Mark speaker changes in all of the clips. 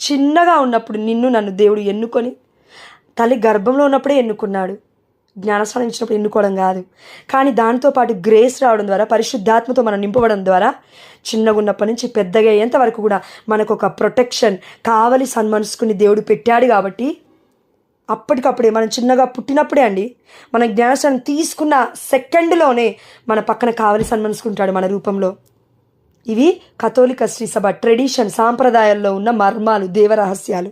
Speaker 1: చిన్నగా ఉన్నప్పుడు నిన్ను నన్ను దేవుడు ఎన్నుకొని తల్లి గర్భంలో ఉన్నప్పుడే ఎన్నుకున్నాడు. జ్ఞానస్నానం ఇచ్చినప్పుడు ఎన్నుకోవడం కాదు. కానీ దాంతో పాటు గ్రేస్ రావడం ద్వారా పరిశుద్ధాత్మతో మనం నింపబడడం ద్వారా చిన్నగా ఉన్నప్పటి నుంచి పెద్దగా అయ్యేంత వరకు కూడా మనకు ఒక ప్రొటెక్షన్ కావలి సన్మనసుకుని దేవుడు పెట్టాడు కాబట్టి అప్పటికప్పుడే మనం చిన్నగా పుట్టినప్పుడే అండి మన జ్ఞానస్నానం తీసుకున్న సెకండ్లోనే మన పక్కన కావలి సన్మనసుకుంటాడు మన రూపంలో. ఇవి కథోలిక శ్రీసభ ట్రెడిషన్ సాంప్రదాయాల్లో ఉన్న మర్మాలు దేవరహస్యాలు.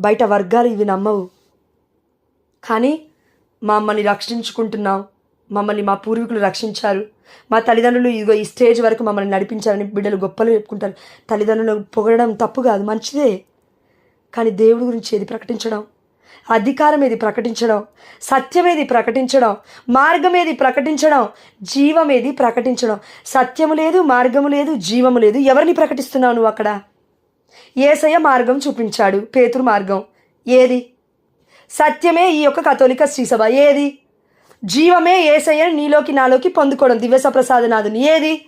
Speaker 1: బయట వర్గాలు ఇవి నమ్మవు. కానీ మమ్మల్ని రక్షించుకుంటున్నాం మమ్మల్ని మా పూర్వీకులు రక్షించారు. మా తల్లిదండ్రులు ఇదిగో ఈ స్టేజ్ వరకు మమ్మల్ని నడిపించారని బిడ్డలు గొప్పలు చెప్పుకుంటారు. తల్లిదండ్రులు పొగడడం తప్పు కాదు మంచిదే. కానీ దేవుడి గురించి ఏది ప్రకటించడం? అధికారం ఏది ప్రకటించడం సత్యమేది ప్రకటించడం మార్గం ఏది ప్రకటించడం జీవమేది ప్రకటించడం. సత్యము లేదు మార్గము లేదు జీవము లేదు. ఎవరిని ప్రకటిస్తున్నావు నువ్వు అక్కడ? ఏసయ్య మార్గం చూపించాడు పేతురు మార్గం. ఏది? సత్యమే ఈ యొక్క కథోలిక శ్రీసభ. ఏది? జీవమే ఏసయ్య నీలోకి నాలోకి పొందుకోవడం దివ్య సప్రసాదనాథుని ఏది?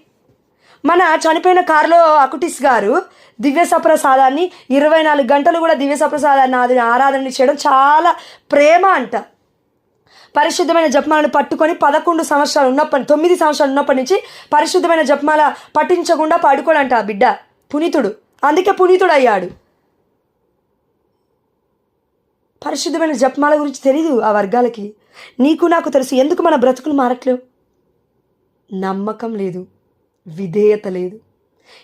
Speaker 1: మన చనిపోయిన కారులో అకుటిస్ గారు దివ్య సప్రసాదాన్ని ఇరవై నాలుగు గంటలు కూడా దివ్య సప్రసాదాన్ని ఆది ఆరాధన చేయడం చాలా ప్రేమ అంట. పరిశుద్ధమైన జపమాలను పట్టుకొని పదకొండు సంవత్సరాలు ఉన్నప్పటి తొమ్మిది సంవత్సరాలు ఉన్నప్పటి నుంచి పరిశుద్ధమైన జపమాల పఠించకుండా పడుకోడంట ఆ బిడ్డ. పునీతుడు. అందుకే పునీతుడు అయ్యాడు పరిశుద్ధమైన జపమాల గురించి తెలీదు ఆ వర్గాలకి. నీకు నాకు తెలుసు. ఎందుకు మన బ్రతుకులు మారట్లేవు? నమ్మకం లేదు. విధేయత లేదు.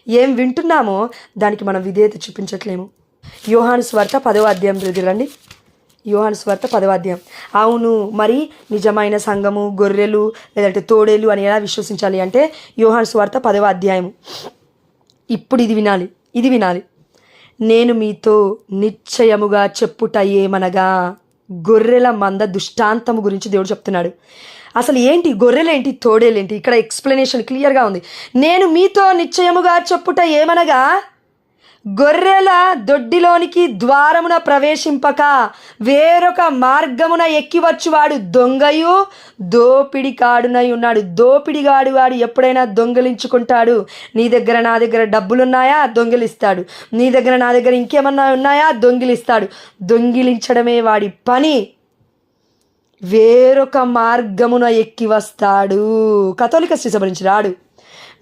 Speaker 1: ఏం వింటున్నామో దానికి మనం విధేయత చూపించట్లేము. యోహాను స్వార్త పదవ అధ్యాయం రండి. యోహాను స్వార్త పదవ అధ్యాయం. అవును మరి నిజమైన సంఘము గొర్రెలు లేదంటే తోడేలు అని ఎలా విశ్వసించాలి అంటే యోహాను స్వార్త పదవ అధ్యాయము ఇప్పుడు ఇది వినాలి ఇది వినాలి. నేను మీతో నిశ్చయముగా చెప్పుట ఏమనగా గొర్రెల మంద దుష్టాంతము గురించి దేవుడు చెప్తున్నాడు. అసలు ఏంటి గొర్రెలేంటి తోడేలేంటి? ఇక్కడ ఎక్స్ప్లెనేషన్ క్లియర్గా ఉంది. నేను మీతో నిశ్చయముగా చెప్పుట ఏమనగా గొర్రెల దొడ్డిలోనికి ద్వారమున ప్రవేశింపక వేరొక మార్గమున ఎక్కివచ్చువాడు దొంగయు దోపిడికాడునై ఉన్నాడు. దోపిడిగాడు వాడు ఎప్పుడైనా దొంగలించుకుంటాడు. నీ దగ్గర నా దగ్గర డబ్బులున్నాయా? దొంగిలిస్తాడు. నీ దగ్గర నా దగ్గర ఇంకేమన్నా ఉన్నాయా? దొంగిలిస్తాడు. దొంగిలించడమే వాడి పని. వేరొక మార్గమున ఎక్కి వస్తాడు. కథోలిక శ్రీసభ నుంచి రాడు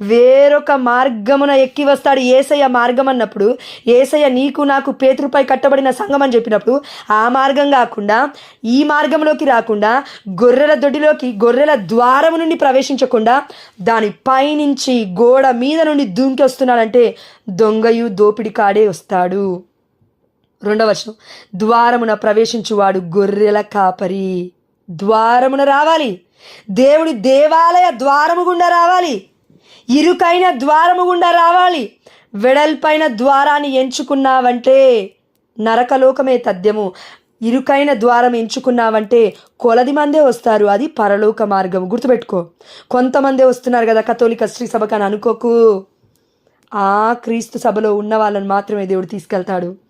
Speaker 1: వేరొక మార్గమున ఎక్కి వస్తాడు ఏసయ్య మార్గం అన్నప్పుడు ఏసయ్య నీకు నాకు పేతురుపై కట్టబడిన సంఘం అని చెప్పినప్పుడు ఆ మార్గం కాకుండా ఈ మార్గంలోకి రాకుండా గొర్రెల దొడ్డిలోకి గొర్రెల ద్వారము నుండి ప్రవేశించకుండా దాని పైనుంచి గోడ మీద నుండి దూంకి వస్తున్నాడంటే దొంగయు దోపిడి కాడే వస్తాడు. రెండవ వచనం. ద్వారమున ప్రవేశించువాడు గొర్రెల కాపరి. ద్వారమున రావాలి. దేవుడి దేవాలయ ద్వారము గుండా రావాలి. ఇరుకైన ద్వారము గుండా రావాలి. వెడల్పైన ద్వారాన్ని ఎంచుకున్నావంటే నరకలోకమే తథ్యము. ఇరుకైన ద్వారం ఎంచుకున్నావంటే కొలది మందే వస్తారు. అది పరలోక మార్గం గుర్తుపెట్టుకో. కొంతమందే వస్తున్నారు కదా కథోలిక శ్రీ సభకు అని అనుకోకు. ఆ క్రీస్తు సభలో ఉన్న వాళ్ళని మాత్రమే దేవుడు తీసుకెళ్తాడు.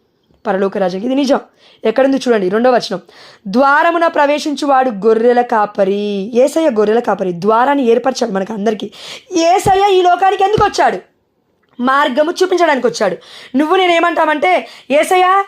Speaker 1: పరలోక రాజ్యం ఇది నిజం. ఎక్కడుంది చూడండి రెండో వచనం. ద్వారమున ప్రవేశించువాడు గొర్రెల కాపరి ఏసయ్య గొర్రెల కాపరి. ద్వారాన్ని ఏర్పరచాడు మనకు అందరికీ. ఏసయ్య ఈ లోకానికి ఎందుకు వచ్చాడు? మార్గము చూపించడానికి వచ్చాడు. నువ్వు నేనేమంటామంటే ఏసయ్య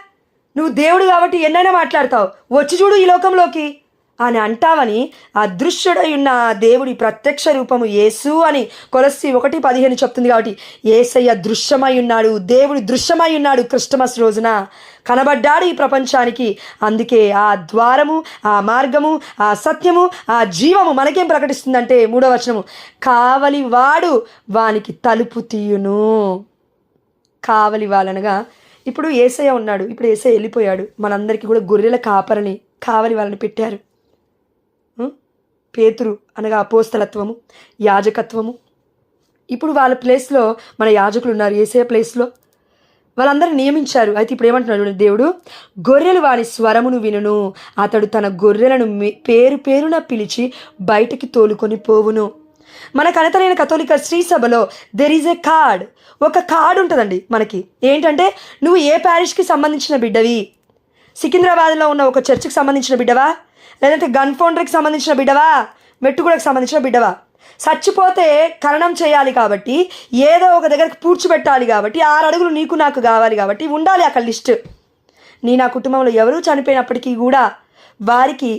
Speaker 1: నువ్వు దేవుడు కాబట్టి ఎన్నైనా మాట్లాడతావు. వచ్చి చూడు ఈ లోకంలోకి. అని అంటావని అదృశ్యుడై ఉన్న దేవుడి ప్రత్యక్ష రూపము యేసు అని కొలసి ఒకటి పదిహేను చెప్తుంది కాబట్టి ఏసయ్య దృశ్యమై ఉన్నాడు దేవుడు దృశ్యమై ఉన్నాడు క్రిస్టమస్ రోజున. కనబడ్డాడు ఈ ప్రపంచానికి. అందుకే ఆ ద్వారము ఆ మార్గము ఆ సత్యము ఆ జీవము మనకేం ప్రకటిస్తుందంటే మూడవ వచనము కావలి వాడు వానికి తలుపు తీయును. కావలి వాళ్ళనగా ఇప్పుడు ఏసయ్య ఉన్నాడు ఇప్పుడు ఏసయ్య వెళ్ళిపోయాడు మనందరికీ కూడా గొర్రెల కాపరని కావలి వాళ్ళని పెట్టారు. పేతురు అనగా అపోస్తలత్వము యాజకత్వము. ఇప్పుడు వాళ్ళ ప్లేస్లో మన యాజకులు ఉన్నారు ఏసే ప్లేస్లో. వాళ్ళందరూ నియమించారు. అయితే ఇప్పుడు ఏమంటున్నాడు దేవుడు గొర్రెలు వారి స్వరమును వినును. అతడు తన గొర్రెలను పేరు పేరున పిలిచి బయటికి తోలుకొని పోవును. మన కనతలైన కథోలిక శ్రీ సభలో దెర్ ఈజ్ ఎ కార్డ్ ఒక కార్డ్ ఉంటుందండి మనకి. ఏంటంటే నువ్వు ఏ ప్యారిష్కి సంబంధించిన బిడ్డవి? సికింద్రాబాద్లో ఉన్న ఒక చర్చికి సంబంధించిన బిడ్డవా? లేదంటే గన్ ఫౌండరీకి సంబంధించిన బిడ్డవా? మెట్టుగూడకు సంబంధించిన బిడ్డవా? చచ్చిపోతే కరణం చేయాలి కాబట్టి ఏదో ఒక దగ్గరికి పూడ్చిపెట్టాలి కాబట్టి ఆరు అడుగులు నీకు నాకు కావాలి కాబట్టి ఉండాలి అక్కడ లిస్ట్. నీ నా కుటుంబంలో ఎవరూ చనిపోయినప్పటికీ కూడా వారికి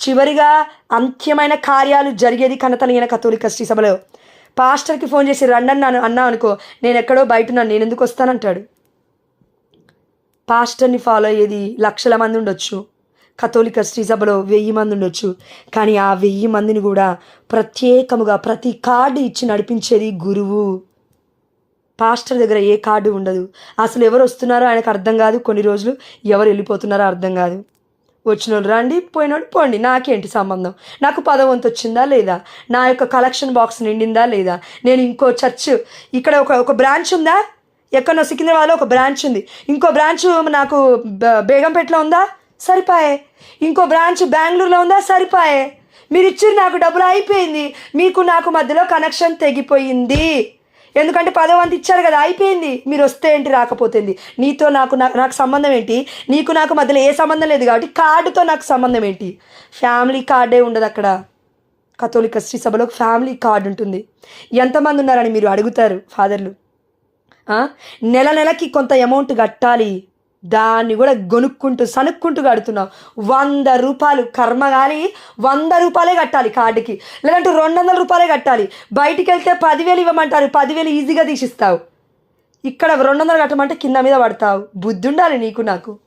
Speaker 1: చివరిగా అంత్యమైన కార్యాలు జరిగేది కనతలిగిన కథోలిక శ్రీ సభలో. పాస్టర్కి ఫోన్ చేసి రండని నన్ను అన్నా అనుకో నేను ఎక్కడో బయట ఉన్నాను నేను ఎందుకు వస్తానంటాడు? పాస్టర్ని ఫాలో అయ్యేది లక్షల మంది ఉండొచ్చు. కథోలిక శ్రీసభలో వెయ్యి మంది ఉండొచ్చు. కానీ ఆ వెయ్యి మందిని కూడా ప్రత్యేకముగా ప్రతి కార్డు ఇచ్చి నడిపించేది గురువు. పాస్టర్ దగ్గర ఏ కార్డు ఉండదు. అసలు ఎవరు వస్తున్నారో ఆయనకు అర్థం కాదు. కొన్ని రోజులు ఎవరు వెళ్ళిపోతున్నారో అర్థం కాదు. వచ్చినోళ్ళు రండి పోయినోడు పోండి. నాకేంటి సంబంధం? నాకు పదవంతు వచ్చిందా లేదా? నా యొక్క కలెక్షన్ బాక్స్ నిండిందా లేదా? నేను ఇంకో చర్చ్ ఇక్కడ ఒక ఒక బ్రాంచ్ ఉందా? ఎక్కడో సికింద్రాబాద్లో ఒక బ్రాంచ్ ఉంది. ఇంకో బ్రాంచ్ నాకు బ- బేగంపేటలో ఉందా? సరిపాయే. ఇంకో బ్రాంచ్ బెంగళూరులో ఉందా? సరిపాయే. మీరు ఇచ్చిన నాకు డబ్బులు అయిపోయింది. మీకు నాకు మధ్యలో కనెక్షన్ తెగిపోయింది. ఎందుకంటే పదవంతి ఇచ్చారు కదా అయిపోయింది. మీరు వస్తే ఏంటి రాకపోతుంది. నీతో నాకు నాకు సంబంధం ఏంటి? నీకు నాకు మధ్యలో ఏ సంబంధం లేదు కాబట్టి కార్డుతో నాకు సంబంధం ఏంటి? ఫ్యామిలీ కార్డే ఉండదు అక్కడ. కథోలిక శ్రీ సభలో ఫ్యామిలీ కార్డు ఉంటుంది. ఎంతమంది ఉన్నారని మీరు అడుగుతారు ఫాదర్లు? నెల నెలకి కొంత అమౌంట్ కట్టాలి. దాన్ని కూడా గొనుక్కుంటూ సనుక్కుంటూ కడుతున్నావు వంద రూపాయలు కర్మ కానీ వంద రూపాయలే కట్టాలి కార్డుకి. లేదంటే రెండు వందల రూపాయలే కట్టాలి. బయటికి వెళ్తే పదివేలు ఇవ్వమంటారు. పదివేలు ఈజీగా తీసిస్తావు. ఇక్కడ రెండు వందలు కట్టమంటే కింద మీద పడతావు. బుద్ధి ఉండాలి నీకు నాకు.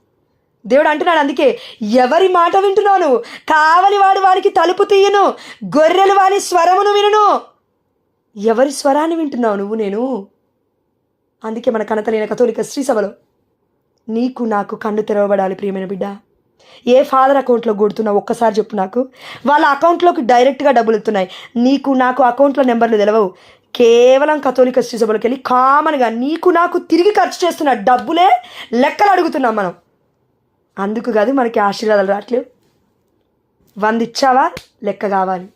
Speaker 1: దేవుడు అంటున్నాడు అందుకే ఎవరి మాట వింటున్నావు నువ్వు? కావలి వాడు వారికి తలుపు తీయను. గొర్రెలు వాని స్వరమును వినును. ఎవరి స్వరాన్ని వింటున్నావు నువ్వు నేను? అందుకే మన కనతలైన కథోలిక శ్రీసభలో నీకు నాకు కన్ను తెరవబడాలి ప్రియమైన బిడ్డ. ఏ ఫాదర్ అకౌంట్లో కొడుతున్నావు ఒక్కసారి చెప్పు నాకు. వాళ్ళ అకౌంట్లోకి డైరెక్ట్గా డబ్బులు వెళ్తున్నాయి నీకు నాకు అకౌంట్లో నెంబర్లు తెలవవు. కేవలం కథోలిక సభలోకి వెళ్ళి కామన్గా నీకు నాకు తిరిగి ఖర్చు చేస్తున్న డబ్బులే లెక్కలు అడుగుతున్నాం మనం. అందుకు కాదు మనకి ఆశీర్వాదాలు రావట్లేవు. వంద ఇచ్చావా? లెక్క కావాలి.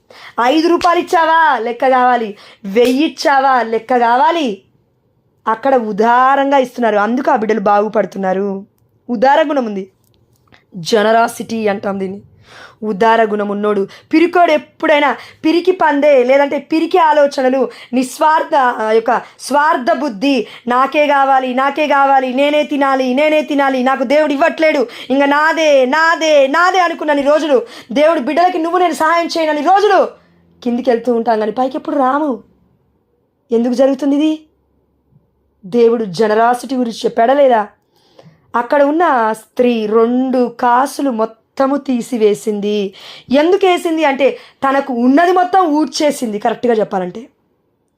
Speaker 1: ఐదు రూపాయలు ఇచ్చావా? లెక్క కావాలి. వెయ్యి ఇచ్చావా? లెక్క కావాలి. అక్కడ ఉదారంగా ఇస్తున్నారు. అందుకు ఆ బిడ్డలు బాగుపడుతున్నారు. ఉదార గుణం ఉంది. జనరాసిటీ అంటాం దీన్ని. ఉదార గుణం ఉన్నోడు. పిరికోడు ఎప్పుడైనా పిరికి పందే లేదంటే పిరికి ఆలోచనలు నిస్వార్థ యొక్క స్వార్థ బుద్ధి నాకే కావాలి నాకే కావాలి నేనే తినాలి నేనే తినాలి నాకు దేవుడు ఇవ్వట్లేడు ఇంకా నాదే నాదే నాదే అనుకున్నాను రోజులు దేవుడు బిడ్డలకి నువ్వు నేను సహాయం చేయనని రోజులు కిందికి వెళ్తూ ఉంటాం. కానీ పైకి ఎప్పుడు రాము? ఎందుకు జరుగుతుంది ఇది? దేవుడు జనరాసిటీ గురించి చెప్పాడా లేదా? అక్కడ ఉన్న స్త్రీ రెండు కాసులు మొత్తము తీసివేసింది. ఎందుకు వేసింది అంటే తనకు ఉన్నది మొత్తం ఊడ్చేసింది. కరెక్ట్గా చెప్పాలంటే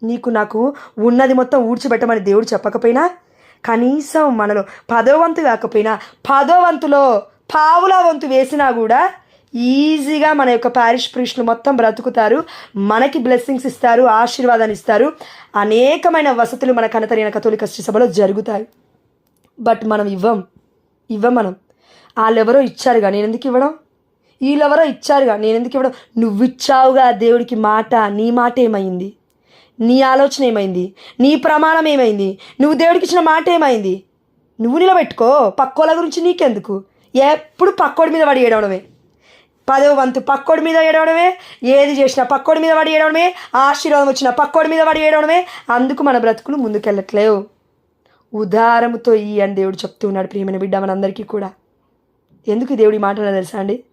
Speaker 1: నీకు నాకు ఉన్నది మొత్తం ఊడ్చిపెట్టమని దేవుడు చెప్పకపోయినా కనీసం మనలో పదో వంతు కాకపోయినా పదో వంతులో పావుల వంతు వేసినా కూడా ఈజీగా మన యొక్క ప్యారిష్ ప్రీస్టులు మొత్తం బ్రతుకుతారు. మనకి బ్లెస్సింగ్స్ ఇస్తారు ఆశీర్వాదాన్ని ఇస్తారు. అనేకమైన వసతులు మన కనతరిన కథోలిక సభలో జరుగుతాయి. బట్ మనం ఇవ్వం. ఇవ్వం మనం. వాళ్ళెవరో ఇచ్చారుగా నేను ఎందుకు ఇవ్వడం? వీళ్ళెవరో ఇచ్చారుగా నేను ఎందుకు ఇవ్వడం? నువ్వు ఇచ్చావుగా దేవుడికి మాట నీ మాట ఏమైంది? నీ ఆలోచన ఏమైంది? నీ ప్రమాణం ఏమైంది? నువ్వు దేవుడికి ఇచ్చిన మాట ఏమైంది? నువ్వు నిలబెట్టుకో పక్కోళ్ళ గురించి నీకెందుకు? ఎప్పుడు పక్కోడి మీద పడి ఏడవడమే. పదవ వంతు పక్కోడి మీద ఏడవడమే ఏది చేసినా పక్కోడి మీద పడి ఏడవడమే ఆశీర్వాదం వచ్చిన పక్కోడి మీద పడి ఏడవడమే. అందుకు మన బ్రతుకులు ముందుకెళ్ళట్లేవు. ఉదారముతో ఈ అని దేవుడు చెప్తూ ఉన్నాడు ప్రియమైన బిడ్డ మనందరికీ కూడా. ఎందుకు దేవుడి మాటలు తెలుసా అండి?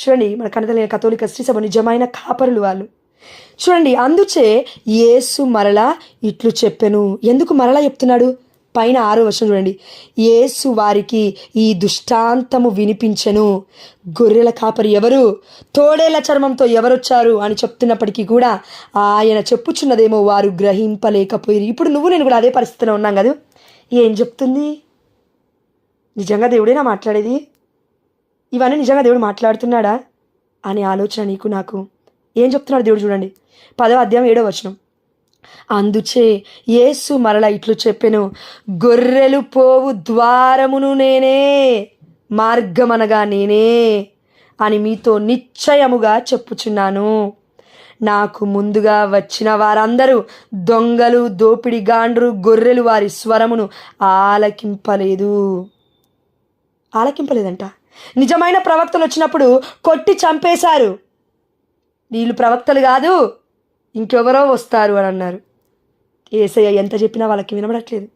Speaker 1: చూడండి మన కనతలైన కథోలిక శ్రీసభ నిజమైన కాపరులు వాళ్ళు. చూడండి అందుచే యేసు మరలా ఇట్లు చెప్పెను. ఎందుకు మరలా చెప్తున్నాడు? పైన ఆరో వర్షం చూడండి. యేసు వారికి ఈ దుష్టాంతము వినిపించెను. గొర్రెల కాపరి ఎవరు? తోడేల చర్మంతో ఎవరొచ్చారు? అని చెప్తున్నప్పటికీ కూడా ఆయన చెప్పుచున్నదేమో వారు గ్రహింపలేకపోయి ఇప్పుడు నువ్వు నేను కూడా అదే పరిస్థితిలో ఉన్నాం కదా? ఏం చెప్తుంది? నిజంగా దేవుడేనా మాట్లాడేది? ఇవన్నీ నిజంగా దేవుడు మాట్లాడుతున్నాడా? అనే ఆలోచన నీకు నాకు. ఏం చెప్తున్నాడు దేవుడు చూడండి. పదవ అధ్యాయం ఏడో వచనం. అందుచే యేసు మరల ఇట్లు చెప్పెను గొర్రెలు పోవు ద్వారమును నేనే మార్గమనగా నేనే అని మీతో నిశ్చయముగా చెప్పుచున్నాను. నాకు ముందుగా వచ్చిన వారందరూ దొంగలు దోపిడిగాండ్రు గొర్రెలు వారి స్వరమును ఆలకింపలేదు. ఆలకింపలేదంట. నిజమైన ప్రవక్తలు వచ్చినప్పుడు కొట్టి చంపేశారు. వీళ్ళు ప్రవక్తలు కాదు ఇంకెవరో వస్తారు అని అన్నారు. ఏసయ్య ఎంత చెప్పినా వాళ్ళకి వినబడట్లేదు.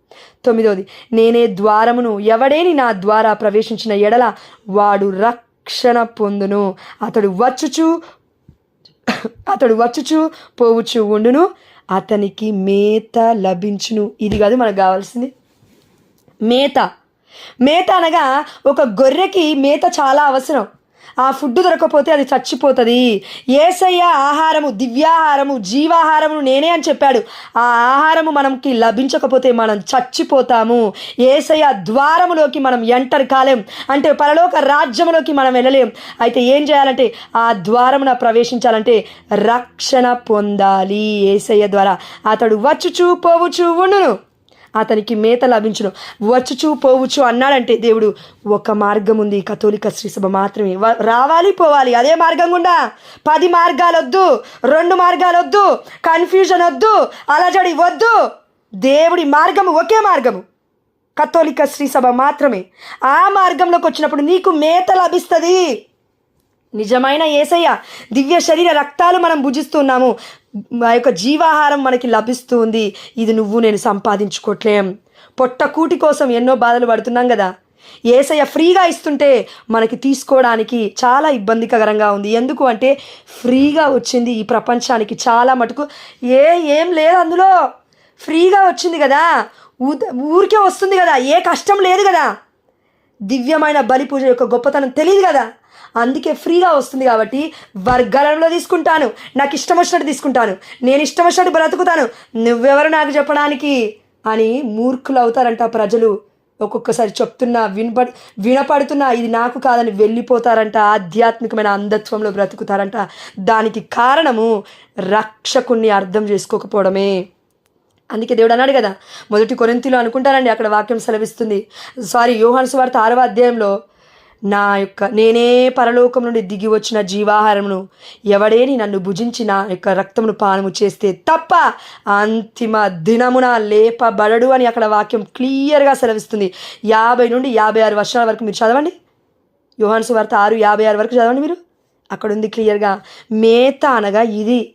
Speaker 1: తొమ్మిదవది నేనే ద్వారమును ఎవడేని నా ద్వారా ప్రవేశించిన ఎడల వాడు రక్షణ పొందును. అతడు వచ్చుచు అతడు వచ్చుచు పోవుచు ఉండును. అతనికి మేత లభించును. ఇది కాదు మనకు కావాల్సింది. మేత. మేత అనగా ఒక గొర్రెకి మేత చాలా అవసరం. ఆ ఫుడ్ దొరకకపోతే అది చచ్చిపోతుంది. ఏసయ్య ఆహారము దివ్యాహారము జీవాహారము నేనే అని చెప్పాడు. ఆ ఆహారము మనకి లభించకపోతే మనం చచ్చిపోతాము. ఏసయ్య ద్వారములోకి మనం ఎంటర్ కాలేం. అంటే పరలోక రాజ్యములోకి మనం వెళ్ళలేం. అయితే ఏం చేయాలంటే ఆ ద్వారమున ప్రవేశించాలంటే రక్షణ పొందాలి ఏసయ్య ద్వారా. అతడు వచ్చుచూ పోవుచూ ఉండును. అతనికి మేత లభించును. వచ్చుచు పోవచ్చు అన్నాడంటే దేవుడు ఒక మార్గం ఉంది కథోలిక శ్రీసభ మాత్రమే. రావాలి పోవాలి అదే మార్గం గుండా పది మార్గాలు వద్దు రెండు మార్గాలు వద్దు కన్ఫ్యూజన్ వద్దు అలజడి వద్దు. దేవుడి మార్గము ఒకే మార్గము. కథోలిక శ్రీసభ మాత్రమే. ఆ మార్గంలోకి వచ్చినప్పుడు నీకు మేత లభిస్తుంది. నిజమైన ఏసయ్య దివ్య శరీర రక్తాలు మనం భుజిస్తున్నాము. మా యొక్క జీవాహారం మనకి లభిస్తుంది. ఇది నువ్వు నేను సంపాదించుకోవట్లేం పొట్ట కూటి కోసం ఎన్నో బాధలు పడుతున్నాం కదా. ఏసయ్య ఫ్రీగా ఇస్తుంటే మనకి తీసుకోవడానికి చాలా ఇబ్బందికరంగా ఉంది. ఎందుకు అంటే ఫ్రీగా వచ్చింది ఈ ప్రపంచానికి చాలా మటుకు. ఏ ఏం లేదు అందులో. ఫ్రీగా వచ్చింది కదా. ఊ- ఊరికే వస్తుంది కదా. ఏ కష్టం లేదు కదా. దివ్యమైన బలి పూజ యొక్క గొప్పతనం తెలియదు కదా. అందుకే ఫ్రీగా వస్తుంది కాబట్టి వర్గాలలో తీసుకుంటాను. నాకు ఇష్టం వచ్చినట్టు తీసుకుంటాను. నేను ఇష్టం వచ్చినట్టు బ్రతుకుతాను. నువ్వెవరు నాకు చెప్పడానికి? అని మూర్ఖులు అవుతారంట ప్రజలు. ఒక్కొక్కసారి చెప్తున్నా వినప వినపడుతున్నా ఇది నాకు కాదని వెళ్ళిపోతారంట. ఆధ్యాత్మికమైన అంధత్వంలో బ్రతుకుతారంట. దానికి కారణము రక్షకుణ్ణి అర్థం చేసుకోకపోవడమే. అందుకే దేవుడు అన్నాడు కదా మొదటి కొరింతిలో అనుకుంటానండి అక్కడ వాక్యం సెలవిస్తుంది. సారీ యోహాను సువార్త ఆరవ అధ్యాయంలో నా యొక్క నేనే పరలోకం నుండి దిగి వచ్చిన జీవాహారమును. ఎవడేని నన్ను భుజించి నా యొక్క రక్తమును పానము చేస్తే తప్ప అంతిమ దినమున లేపబడడు అని అక్కడ వాక్యం క్లియర్గా సెలవిస్తుంది. యాభై నుండి యాభై ఆరు వర్షాల వరకు మీరు చదవండి. యోహాను వార్త ఆరు యాభై ఆరు వరకు చదవండి మీరు. అక్కడ ఉంది క్లియర్గా మేత అనగా ఇది.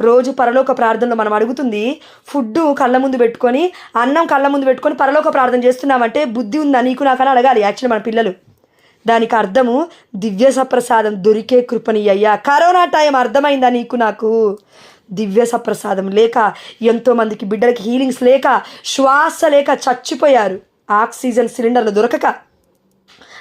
Speaker 1: రోజు పరలోక ప్రార్థనలో మనం అడుగుతుంది ఫుడ్ కళ్ళ ముందు పెట్టుకొని అన్నం కళ్ళ ముందు పెట్టుకొని పరలోక ప్రార్థన చేస్తున్నామంటే బుద్ధి ఉందా? నీకు నాకని అడగాలి యాక్చువల్లీ మన పిల్లలు. దానికి అర్థము దివ్య సప్రసాదం దొరికే కృపని అయ్యా. కరోనా టైం అర్థమైందా నీకు నాకు? దివ్య సప్రసాదం లేక ఎంతోమందికి బిడ్డలకి హీలింగ్స్ లేక శ్వాస లేక చచ్చిపోయారు. ఆక్సిజన్ సిలిండర్లు దొరకక.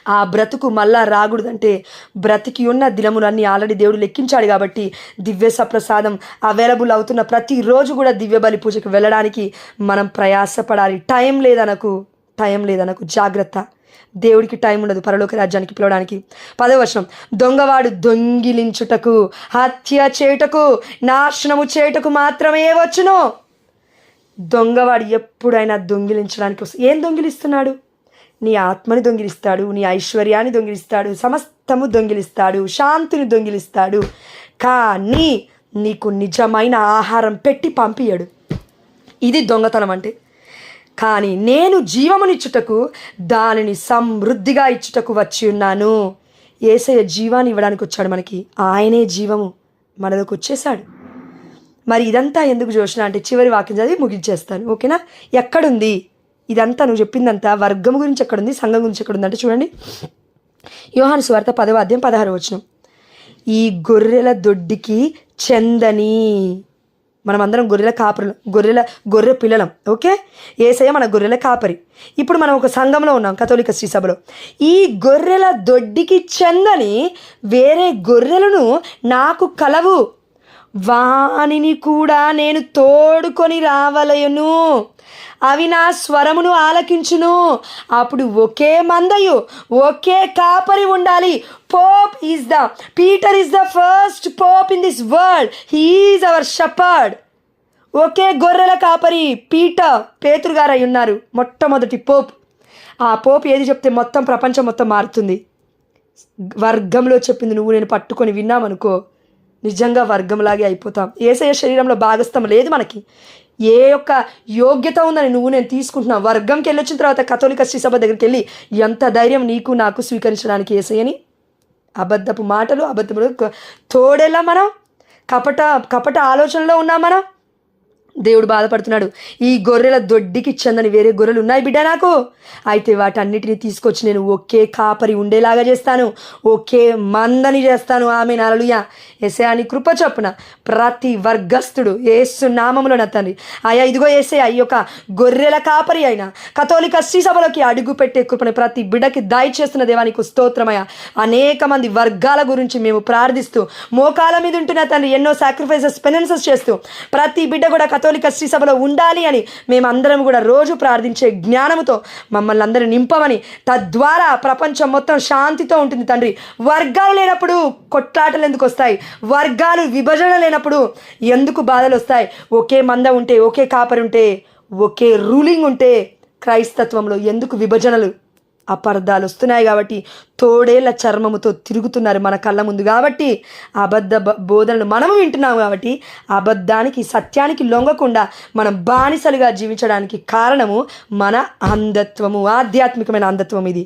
Speaker 1: ఆ బ్రతుకు మళ్ళా రాకూడదంటే బ్రతికి ఉన్న దినములన్నీ ఆల్రెడీ దేవుడు లెక్కించాడు కాబట్టి దివ్య సప్రసాదం అవైలబుల్ అవుతున్న ప్రతిరోజు కూడా దివ్య బలి పూజకు వెళ్ళడానికి మనం ప్రయాసపడాలి. టైం లేదనకు టైం లేదనకు జాగ్రత్త. దేవుడికి టైం ఉండదు పరలోక రాజ్యానికి పిలవడానికి. పదవచనం దొంగవాడు దొంగిలించుటకు హత్య చేయుటకు నాశనము చేయుటకు మాత్రమే వచ్చును. దొంగవాడు ఎప్పుడైనా దొంగిలించడానికి వస్తు ఏం దొంగిలిస్తున్నాడు? నీ ఆత్మని దొంగిలిస్తాడు నీ ఐశ్వర్యాన్ని దొంగిలిస్తాడు సమస్తము దొంగిలిస్తాడు శాంతిని దొంగిలిస్తాడు. కానీ నీకు నిజమైన ఆహారం పెట్టి పంపియడు ఇది దొంగతనం అంటే. కానీ నేను జీవమునిచ్చుటకు దానిని సమృద్ధిగా ఇచ్చుటకు వచ్చి ఉన్నాను. ఏసయ్య జీవాన్ని ఇవ్వడానికి వచ్చాడు మనకి. ఆయనే జీవము మనలోకి వచ్చేసాడు మరి ఇదంతా ఎందుకు చూసిన అంటే చివరి వాక్యం చదివి ముగించేస్తాను. ఓకేనా? ఎక్కడుంది? ఇదంతా నువ్వు చెప్పిందంతా వర్గం గురించి ఎక్కడుంది? సంఘం గురించి ఎక్కడుంది? అంటే చూడండి. యోహాను సువార్త పదవాద్యం పదహారు వచనం. ఈ గొర్రెల దొడ్డికి చెందని. మనం అందరం గొర్రెల కాపరులు గొర్రెల గొర్రె పిల్లలం ఓకే? ఏసయ్య మన గొర్రెల కాపరి. ఇప్పుడు మనం ఒక సంఘంలో ఉన్నాం కథోలిక శ్రీ సభలో. ఈ గొర్రెల దొడ్డికి చెందని వేరే గొర్రెలను నాకు కలవు. వానిని కూడా నేను తోడుకొని రావలయును అవి నా స్వరమును ఆలకించును. అప్పుడు ఒకే మందయు ఒకే కాపరి ఉండాలి. Pope is the Peter is the first Pope in this world he is our shepherd ఒకే గొర్రెల కాపరి పీటర్ పేతురు గారు అయి ఉన్నారు మొట్టమొదటి పోప్. ఆ పోప్ ఏది చెప్తే మొత్తం ప్రపంచం మొత్తం మారుతుంది. వర్గంలో చెప్పింది నువ్వు నేను పట్టుకొని విన్నామనుకో. నిజంగా వర్గంలాగే అయిపోతాం. ఏసయ శరీరంలో భాగస్థం లేదు మనకి. ఏ యొక్క యోగ్యత ఉందని నువ్వు నేను తీసుకుంటున్నా. వర్గంకి వెళ్ళొచ్చిన తర్వాత కథోలిక శ్రీసభ దగ్గరికి వెళ్ళి ఎంత ధైర్యం నీకు నాకు స్వీకరించడానికి ఏసయ్యని? అబద్ధపు మాటలు అబద్ధపు తోడేలా మనం? కపట కపట ఆలోచనలో ఉన్నాం మనం? దేవుడు బాధపడుతున్నాడు. ఈ గొర్రెల దొడ్డికి చెందని వేరే గొర్రెలు ఉన్నాయి బిడ్డ నాకు? అయితే వాటన్నిటిని తీసుకొచ్చి నేను ఒకే కాపరి ఉండేలాగా చేస్తాను. ఒకే మందని చేస్తాను. ఆమె నలలుయ ఎసే అని కృప చొప్పున ప్రతి వర్గస్థుడు ఏసు నామములో నత్తండి తండ్రి. ఇదిగో ఏసే ఈ యొక్క గొర్రెల కాపరి అయిన కథోలిక శ్రీ సభలోకి అడుగు పెట్టే కృపని ప్రతి బిడ్డకి దయచేస్తున్న దేవానికి స్తోత్రమయ అనేక మంది వర్గాల గురించి మేము ప్రార్థిస్తూ మోకాల మీద ఉంటున్న తండ్రి ఎన్నో సాక్రిఫైసెస్ పెనెన్సెస్ చేస్తూ ప్రతి బిడ్డ కూడా కథ కథోలిక శ్రీసభలో ఉండాలి అని మేమందరం కూడా రోజు ప్రార్థించే జ్ఞానముతో మమ్మల్ని అందరూ నింపమని తద్వారా ప్రపంచం మొత్తం శాంతితో ఉంటుంది తండ్రి. వర్గాలు లేనప్పుడు కొట్లాటలు ఎందుకు వస్తాయి? వర్గాలు విభజన లేనప్పుడు ఎందుకు బాధలు వస్తాయి? ఒకే మంద ఉంటే ఒకే కాపరి ఉంటే ఒకే రూలింగ్ ఉంటే క్రైస్తత్వంలో ఎందుకు విభజనలు? అపార్థాలు వస్తున్నాయి కాబట్టి తోడేళ్ళ చర్మముతో తిరుగుతున్నారు మన కళ్ళ ముందు కాబట్టి అబద్ధ బ- బోధనలు మనము వింటున్నాము కాబట్టి అబద్ధానికి సత్యానికి లొంగకుండా మనం బానిసలుగా జీవించడానికి కారణము మన అంధత్వము ఆధ్యాత్మికమైన అంధత్వం ఇది.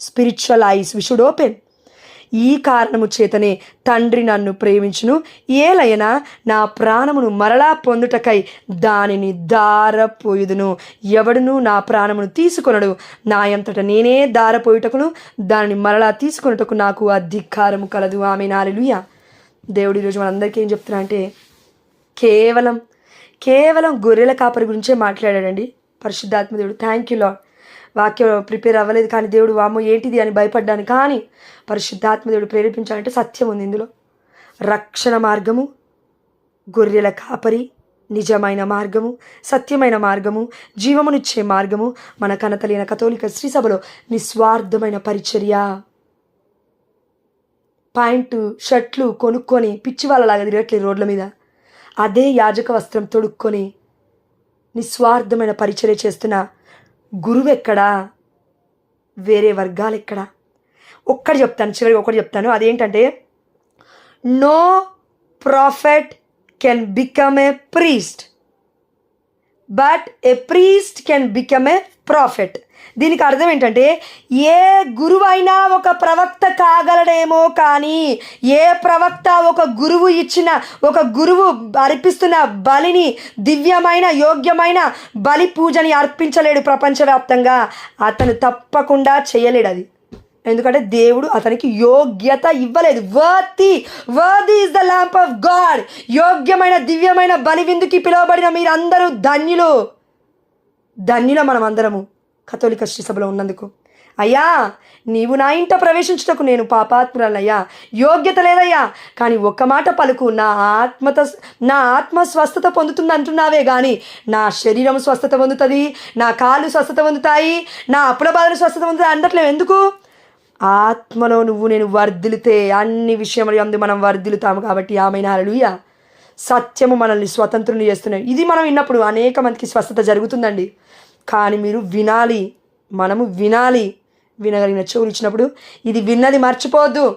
Speaker 1: Spiritual eyes we should open ఈ కారణము చేతనే తండ్రి నన్ను ప్రేమించును. ఏలైనా నా ప్రాణమును మరలా పొందుటకై దానిని దారపోయుదును. ఎవడును నా ప్రాణమును తీసుకొనడు. నా ఎంతట నేనే దారపోయుటకును. దానిని మరలా తీసుకొనుటకు నాకు అధికారము కలదు. ఆమె నాలులుయ దేవుడు ఈరోజు మనందరికీ ఏం చెప్తున్నా అంటే కేవలం కేవలం గొర్రెల కాపరి గురించే మాట్లాడాడండి. పరిశుద్ధాత్మ దేవుడు. థ్యాంక్ యూ లాడ్ వాక్యం ప్రిపేర్ అవ్వలేదు కానీ దేవుడు వామ్మో ఏంటిది అని భయపడ్డాను. కానీ పరిశుద్ధాత్మ దేవుడు ప్రేరేపించాలంటే సత్యం ఉంది ఇందులో. రక్షణ మార్గము గొర్రెల కాపరి నిజమైన మార్గము సత్యమైన మార్గము జీవమునిచ్చే మార్గము మన కనతలైన కథోలిక శ్రీ సభలో నిస్వార్థమైన పరిచర్య. పాయింట్ షర్ట్లు కొనుక్కొని పిచ్చి వాళ్ళలాగా తిరగట్లేదు రోడ్ల మీద. అదే యాజక వస్త్రం తొడుక్కొని నిస్వార్థమైన పరిచర్య చేస్తున్న గురువెక్కడా? వేరే వర్గాలు ఎక్కడా ఒక్కటి చెప్తాను చివరికి ఒకటి చెప్తాను. అదేంటంటే no prophet can become a priest but a priest can become a prophet దీనికి అర్థం ఏంటంటే ఏ గురువైనా ఒక ప్రవక్త కాగలడేమో కానీ ఏ ప్రవక్త ఒక గురువు ఇచ్చిన ఒక గురువు అర్పిస్తున్న బలిని దివ్యమైన యోగ్యమైన బలి పూజని అర్పించలేడు ప్రపంచవ్యాప్తంగా అతను తప్పకుండా చేయలేడు అది. ఎందుకంటే దేవుడు అతనికి యోగ్యత ఇవ్వలేదు. Worthy worthy is the lamp of God యోగ్యమైన దివ్యమైన బలివిందుకి పిలువబడిన మీరందరూ ధన్యులు. ధన్యుల మనం అందరము కథోలిక శ్రీసభలో ఉన్నందుకు. అయ్యా నీవు నా ఇంట ప్రవేశించుటకు నేను పాపాత్మురాలయ్యా. యోగ్యత లేదయ్యా కానీ ఒక్క మాట పలుకు. నా ఆత్మత నా ఆత్మ స్వస్థత పొందుతుంది అంటున్నావే కానీ నా శరీరం స్వస్థత పొందుతుంది నా కాళ్ళు స్వస్థత పొందుతాయి నా అప్పుల బాధలు స్వస్థత పొందుతాయి అనట్లేవు ఎందుకు? ఆత్మలో నువ్వు నేను వర్ధిలితే అన్ని విషయములు అందు మనం వర్ధిల్లుతాము కాబట్టి ఆమె హల్లెలూయా. సత్యము మనల్ని స్వతంత్రులు చేస్తున్నాయి. ఇది మనం విన్నప్పుడు అనేక మందికి స్వస్థత జరుగుతుందండి. కానీ మీరు వినాలి. మనము వినాలి. వినగలిగిన చెవులు ఇచ్చినప్పుడు ఇది విన్నది మర్చిపోవద్దు.